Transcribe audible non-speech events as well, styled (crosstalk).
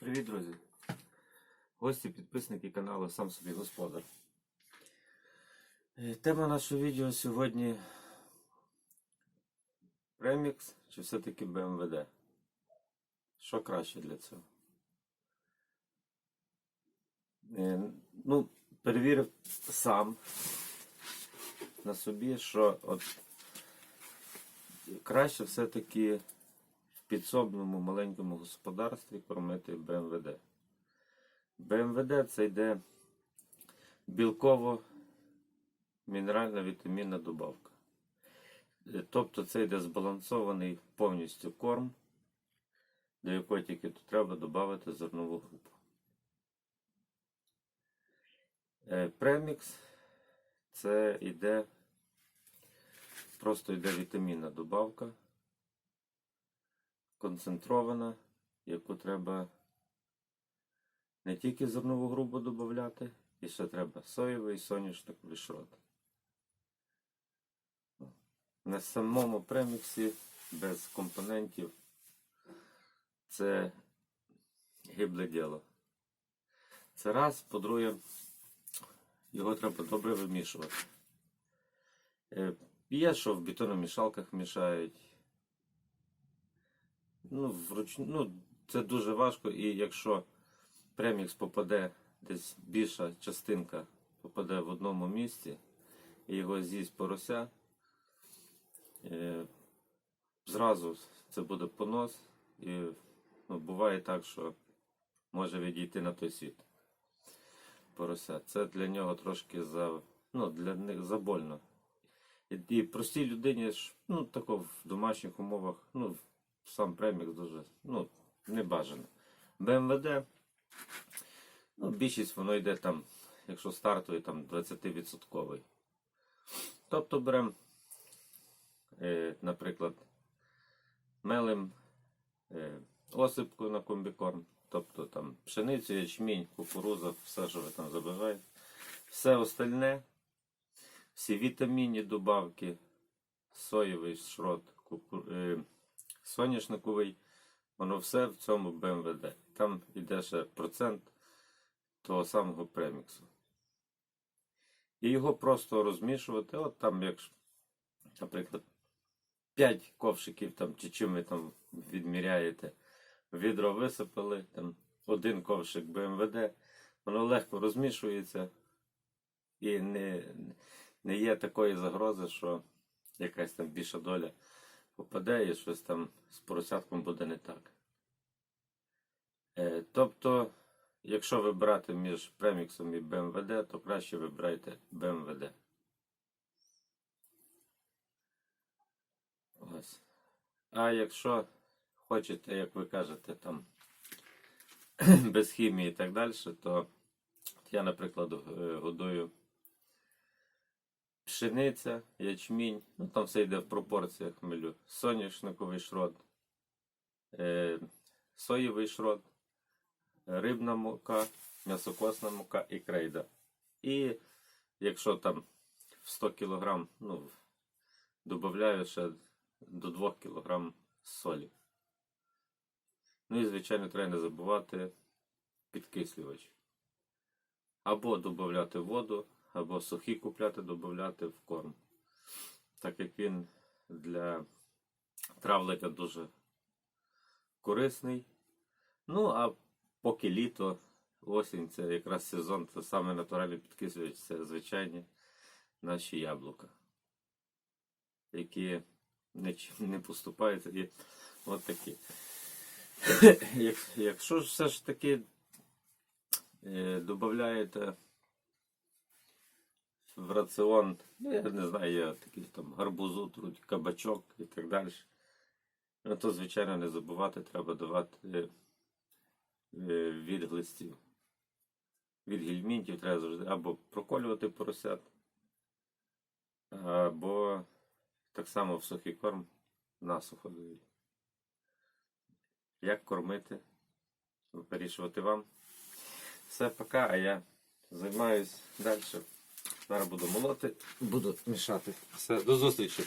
Привіт, друзі! Гості, підписники каналу Сам собі господар. Е, Тема нашого відео сьогодні премікс чи все-таки БМВД. Що краще для цього? Е, Ну, перевірив сам на собі, що от краще все-таки підсобному маленькому господарстві кормити БМВД. БМВД це йде білково мінеральна вітамінна добавка. Е, Тобто це йде збалансований повністю корм, до якого тільки тут треба додати зернову групу. Е, Премікс це йде просто йде вітамінна добавка, концентрована, яку треба не тільки зернову грубу додати, і ще треба соєвий, соняшниковий шрот. На самому преміксі без компонентів це гибле діло. Це раз, по-друге, його треба добре вимішувати. Е, Є, що в бетономішалках мішають. Ну, вруч... ну, це дуже важко, і якщо премікс попаде десь більша частинка попаде в одному місці, і його з'їсть порося, е, зразу це буде понос, і ну, буває так, що може відійти на той світ. Порося. Це для нього трошки за, ну, для них забольно. І, і простій людині ж, ну, тако в домашніх умовах, ну, сам премікс дуже ну, не бажано. БМВД, ну, більшість воно йде там, якщо стартовий, там 20%. Тобто беремо, е, наприклад, мелим е, осипку на комбікорм, тобто там пшеницю, ячмінь, кукуруза, все, що ви там забажаєте. Все остальне, всі вітамінні добавки, соєвий шрот, куку... е, соняшниковий, воно все в цьому БМВД. Там йде ще процент того самого преміксу. І його просто розмішувати, от там, як, наприклад, 5 ковшиків там, чи чим ви там відміряєте, відро висипали, там один ковшик БМВД, воно легко розмішується і не, не є такої загрози, що якась там більша доля попаде і щось там з поросятком буде не так. Е, тобто, якщо вибирати між преміксом і БМВД, то краще вибирайте БМВД. Ось. А якщо хочете, як ви кажете, там (clears throat) без хімії і так далі, то я, наприклад, е, годую пшениця, ячмінь, ну там все йде в пропорціях милю. Соняшниковий шрот, е, соєвий шрот, рибна мука, м'ясокосна мука і крейда. І якщо там в 100 кг, ну, додаю ще до 2 кг солі. Ну і, звичайно, треба не забувати підкислювач. Або додати воду, або сухі купляти, додати в корм. Так як він для травлення дуже корисний. Ну, а поки літо, осінь це якраз сезон, це саме натуральний підкислювач, це звичайні наші яблука, які нічим не поступаються. І от такі. Якщо ж все ж таки е, додаєте в раціон, ну, я не знаю, є такі там гарбузу, труть, кабачок і так далі. Ну, то, звичайно, не забувати, треба давати е, е, від глистів. Від гельмінтів треба завжди або проколювати поросят, або так само в сухий корм насухо. Як кормити, вирішувати вам. Все, пока, а я займаюсь далі. Зараз буду молоти, буду мішати. Все, до зустрічі.